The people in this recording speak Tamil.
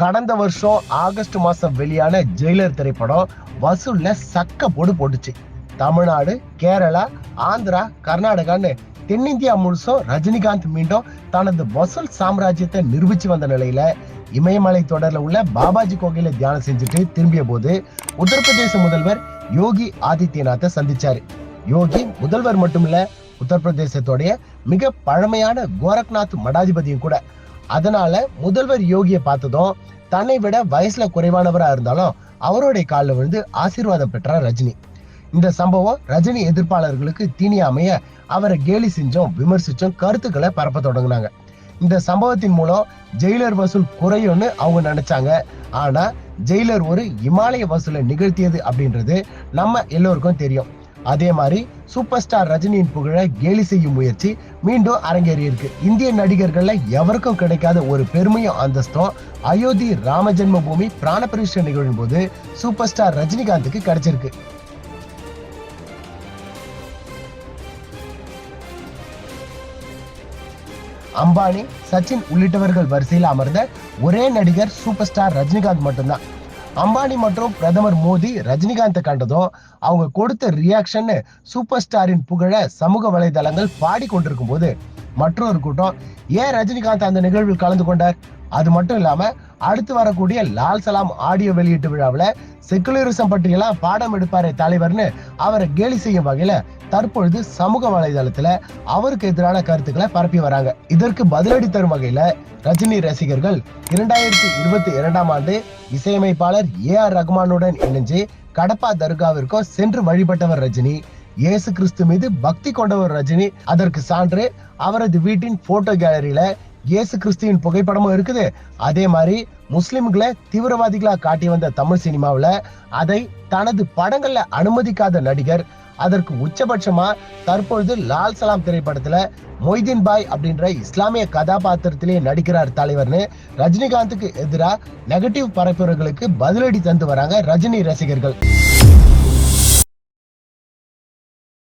கடந்த வருஷம் ஆகஸ்ட் மாசம் வெளியான ஜெயிலர் திரைப்படம் வசூல்ல சக்க போடு போட்டுச்சு. தமிழ்நாடு கேரளா ஆந்திரா கர்நாடகான்னு தென்னிந்தியா முழுசும் ரஜினிகாந்த் மீண்டும் தனது வசூல் சாம்ராஜ்யத்தை நிரூபிச்சு வந்த நிலையில இமயமலை தொடர்ல உள்ள பாபாஜி கோகையில தியானம் செஞ்சுட்டு திரும்பிய போது உத்தரப்பிரதேச முதல்வர் யோகி ஆதித்யநாத்தை சந்திச்சாரு. யோகி முதல்வர் மட்டுமில்ல உத்தரப்பிரதேசத்துடைய மிக பழமையான கோரக்நாத் மடாதிபதியும் கூட. அதனால முதல்வர் யோகியை பார்த்ததும் தன்னை விட வயசுல குறைவானவரா இருந்தாலும் அவருடைய காலில் விழுந்து ஆசீர்வாதம் பெற்றார் ரஜினி. இந்த சம்பவம் ரஜினி எதிர்ப்பாளர்களுக்கு தீனி அமைய அவரை கேலி செஞ்சும் விமர்சிச்சும் கருத்துக்களை பரப்ப தொடங்கினாங்க. இந்த சம்பவத்தின் மூலம் ஜெயிலர் வசூல் குறையும்னு அவங்க நினைச்சாங்க. ஆனா ஜெயிலர் ஒரு இமாலய வசூலை நிகழ்த்தியது அப்படின்றது நம்ம எல்லோருக்கும் தெரியும். அதே மாதிரி சூப்பர் ஸ்டார் ரஜினியின் புகழை கேலி செய்யும் முயற்சி மீண்டும் அரங்கேறி இருக்கு இந்திய நடிகர்கள்ல எவருக்கும் கிடைக்காத ஒரு பெருமையும் அந்தஸ்தும் அயோத்தி ராம ஜென்ம பூமி பிராண பிரதிஷ்டை நிகழும் போது சூப்பர் ஸ்டார் ரஜினிகாந்துக்கு கிடைச்சிருக்கு. அம்பானி சச்சின் உள்ளிட்டவர்கள் வரிசையில் அமர்ந்த ஒரே நடிகர் சூப்பர் ஸ்டார் ரஜினிகாந்த் மட்டும்தான். அம்பானி மற்றும் பிரதமர் மோடி ரஜினிகாந்தை கண்டதும் அவங்க கொடுத்த ரியாக்ஷன் சூப்பர் ஸ்டாரின் புகழ சமூக வலைதளங்கள் பாடி கொண்டிருக்கும் போது மற்றொரு கூட்டம் ஏன் ரஜினிகாந்த் அந்த நிகழ்வில் கலந்து கொண்டார்? அது மட்டும் இல்லாம அடுத்து வரக்கூடிய லால் சலாம் ஆடியோ வெளியீட்டு விழாவில் செக்குலரிசம் பற்றியெல்லாம் பாடம் எடுப்பாரே தலைவர்னு அவரை கேலி செய்யும் வகையில தற்பொழுது சமூக வலைதளத்துல அவருக்கு எதிரான கருத்துக்களை பரப்பி வராங்க. இதற்கு பதிலடி தரும் வகையில ரஜினி ரசிகர்கள் இரண்டாயிரத்தி இருபத்தி இரண்டாம் ஆண்டு இசையமைப்பாளர் ஏ ஆர் ரகுமானுடன் இணைஞ்சு கடப்பா தர்காவிற்கும் சென்று வழிபட்டவர் ரஜினி இயேசு கிறிஸ்து மீது பக்தி கொண்டவர் ரஜினி. அதற்கு சான்று அவரது வீட்டின் போட்டோ கேலரியில இயேசு கிறிஸ்துவின் புகைப்படமும் இருக்குது. அதே மாதிரி முஸ்லிம்களை தீவிரவாதிகளாக காட்டி வந்த தமிழ் சினிமாவில் அதை தனது படங்களில் அனுமதிக்காத நடிகர் அதற்கு உச்சபட்சமா தற்பொழுது லால் சலாம் திரைப்படத்துல மொய்தீன் பாய் அப்படின்ற இஸ்லாமிய கதாபாத்திரத்திலே நடிக்கிறார் தலைவர்னு ரஜினிகாந்துக்கு எதிராக நெகட்டிவ் பரப்புரைகளுக்கு பதிலடி தந்து வராங்க ரஜினி ரசிகர்கள்.